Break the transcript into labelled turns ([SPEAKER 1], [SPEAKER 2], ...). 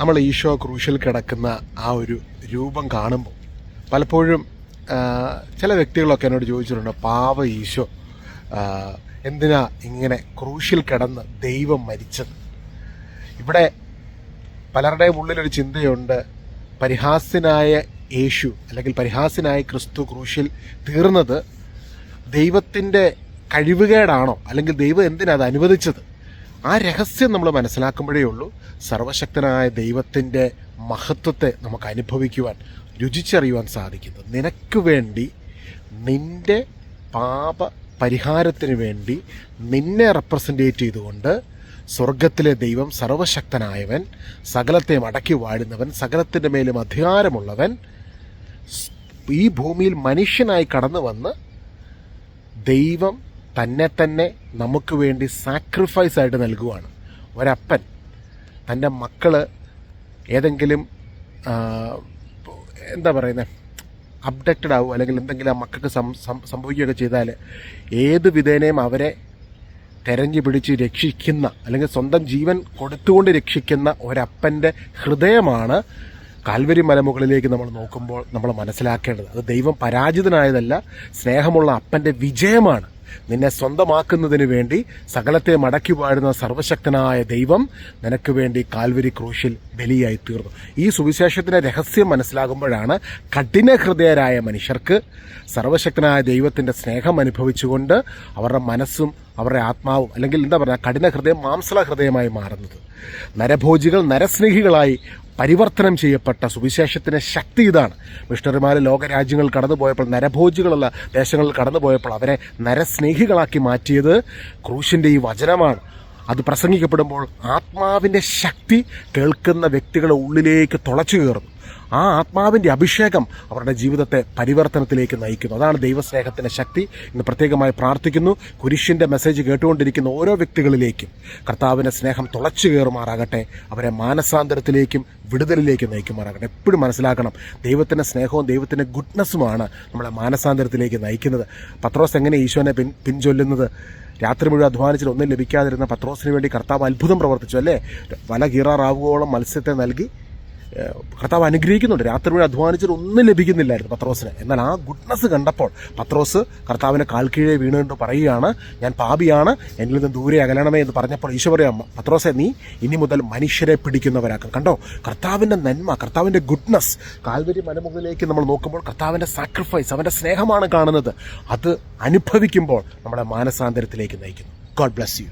[SPEAKER 1] നമ്മൾ ഈശോ ക്രൂശിൽ കിടക്കുന്ന ആ ഒരു രൂപം കാണുമ്പോൾ പലപ്പോഴും ചില വ്യക്തികളൊക്കെ എന്നോട് ചോദിച്ചിട്ടുണ്ട് പാവ ഈശോ എന്തിനാ ഇങ്ങനെ ക്രൂശിൽ കിടന്ന് ദൈവം മരിച്ചത്? ഇവിടെ പലരുടെയും ഉള്ളിലൊരു ചിന്തയുണ്ട് പരിഹാസ്യനായ യേശു അല്ലെങ്കിൽ പരിഹാസ്യനായ ക്രിസ്തു ക്രൂശിൽ തീർന്നത് ദൈവത്തിന്റെ കഴിവുകേടാണോ? അല്ലെങ്കിൽ ദൈവം എന്തിനാ അത് അനുവദിച്ചത്? ആ രഹസ്യം നമ്മൾ മനസ്സിലാക്കുമ്പോഴേ ഉള്ളൂ. സർവശക്തനായ ദൈവത്തിന്റെ മഹത്വത്തെ നമുക്ക് അനുഭവിക്കുവാൻ രുചിച്ചറിയുവാൻ സാധിക്കുന്നത് നിനക്ക് വേണ്ടി നിന്റെ പാപ പരിഹാരത്തിന് വേണ്ടി നിന്നെ റെപ്രസെന്റേറ്റ് ചെയ്തുകൊണ്ട് സ്വർഗത്തിലെ ദൈവം സർവശക്തനായവൻ സകലത്തെ മടക്കി വാഴുന്നവൻ സകലത്തിന്റെ മേലും അധികാരമുള്ളവൻ ഈ ഭൂമിയിൽ മനുഷ്യനായി കടന്നു വന്ന് ദൈവം തന്നെ തന്നെ നമുക്ക് വേണ്ടി സാക്രിഫൈസ് ആയിട്ട് നൽകുവാണ്. ഒരപ്പൻ തന്റെ മക്കൾ ഏതെങ്കിലും എന്താ പറയുന്നത് അപ്ഡക്റ്റഡ് ആവും അല്ലെങ്കിൽ എന്തെങ്കിലും ആ മക്കൾക്ക് സംഭവിക്കുകയൊക്കെ ചെയ്താൽ ഏത് വിധേനയും അവരെ തെരഞ്ഞു പിടിച്ച് രക്ഷിക്കുന്ന അല്ലെങ്കിൽ സ്വന്തം ജീവൻ കൊടുത്തുകൊണ്ട് രക്ഷിക്കുന്ന ഒരപ്പന്റെ ഹൃദയമാണ് കാൽവരി മലമുകളിലേക്ക് നമ്മൾ നോക്കുമ്പോൾ നമ്മൾ മനസ്സിലാക്കേണ്ടത്. അത് ദൈവം പരാജിതനായതല്ല സ്നേഹമുള്ള അപ്പന്റെ വിജയമാണ്. നിന്നെ സ്വന്തമാക്കുന്നതിന് വേണ്ടി സകലത്തെ മടക്കി വാഴുന്ന സർവശക്തനായ ദൈവം നിനക്ക് വേണ്ടി കാൽവരി ക്രൂശിൽ ബലിയായി തീർന്നു ഈ സുവിശേഷത്തിന്റെ രഹസ്യം മനസ്സിലാകുമ്പോഴാണ് കഠിന ഹൃദയരായ മനുഷ്യർക്ക് സർവശക്തനായ ദൈവത്തിന്റെ സ്നേഹം അനുഭവിച്ചുകൊണ്ട് അവരുടെ മനസ്സും അവരുടെ ആത്മാവും അല്ലെങ്കിൽ എന്താ പറയുക കഠിന ഹൃദയം മാംസള ഹൃദയമായി മാറുന്നത്. നരഭോജികൾ നരസ്നേഹികളായി പരിവർത്തനം ചെയ്യപ്പെട്ട സുവിശേഷത്തിന്റെ ശക്തി ഇതാണ്. മിഷണറിമാർ ലോകരാജ്യങ്ങൾ കടന്നുപോയപ്പോൾ നരഭോജികളുള്ള ദേശങ്ങളിൽ കടന്നുപോയപ്പോൾ അവരെ നരസ്നേഹികളാക്കി മാറ്റിയത് ക്രൂശിന്റെ ഈ വചനമാണ്. അത് പ്രസംഗിക്കപ്പെടുമ്പോൾ ആത്മാവിന്റെ ശക്തി കേൾക്കുന്ന വ്യക്തികളുടെ ഉള്ളിലേക്ക് തുളച്ചു കയറുന്നു ആ ആത്മാവിന്റെ അഭിഷേകം അവരുടെ ജീവിതത്തെ പരിവർത്തനത്തിലേക്ക് നയിക്കുന്നു. അതാണ് ദൈവസ്നേഹത്തിന്റെ ശക്തി. ഇന്ന് പ്രത്യേകമായി പ്രാർത്ഥിക്കുന്നു. കുരിശിന്റെ മെസ്സേജ് കേട്ടുകൊണ്ടിരിക്കുന്ന ഓരോ വ്യക്തികളിലേക്കും കർത്താവിന്റെ സ്നേഹം തുളച്ചു കയറുമാറാകട്ടെ. അവരെ മാനസാന്തരത്തിലേക്കും വിടുതലിലേക്കും നയിക്കുമാറാകട്ടെ. എപ്പോഴും മനസ്സിലാക്കണം ദൈവത്തിന്റെ സ്നേഹവും ദൈവത്തിന്റെ ഗുഡ്നെസ്സുമാണ് നമ്മളെ മാനസാന്തരത്തിലേക്ക് നയിക്കുന്നത്. പത്രോസ് എങ്ങനെ ഈശോനെ പിൻ പിൻചൊല്ലുന്നത്? രാത്രി മുഴുവൻ അധ്വാനിച്ചിട്ട് ഒന്നും ലഭിക്കാതിരുന്ന പത്രോസിന് വേണ്ടി കർത്താവ് അത്ഭുതം പ്രവർത്തിച്ചു അല്ലേ? വല കീറാറാവുകയോളം മത്സ്യത്തെ നൽകി കർത്താവ് അനുഗ്രഹിക്കുന്നുണ്ട്. രാത്രി മുഴുവൻ അധ്വാനിച്ചിട്ട് ഒന്നും ലഭിക്കുന്നില്ലായിരുന്നു പത്രോസിന്. എന്നാൽ ആ ഗുഡ്നസ് കണ്ടപ്പോൾ പത്രോസ് കർത്താവിനെ കാൽ കീഴെ വീണുകൊണ്ട് പറയുകയാണ് ഞാൻ പാപിയാണ് എന്നിൽ നിന്ന് ദൂരെ അകലണമേ എന്ന് പറഞ്ഞപ്പോൾ ഈശോ പറയാം പത്രോസെ നീ ഇനി മുതൽ മനുഷ്യരെ പിടിക്കുന്നവരാക്കും. കണ്ടോ? കർത്താവിന്റെ നന്മ കർത്താവിന്റെ ഗുഡ്നസ് കാൽവരി മലമുകളിലേക്ക് നമ്മൾ നോക്കുമ്പോൾ കർത്താവിന്റെ സാക്രിഫൈസ് അവന്റെ സ്നേഹമാണ് കാണുന്നത്. അത് അനുഭവിക്കുമ്പോൾ നമ്മുടെ മാനസാന്തരത്തിലേക്ക് നയിക്കുന്നു. God bless you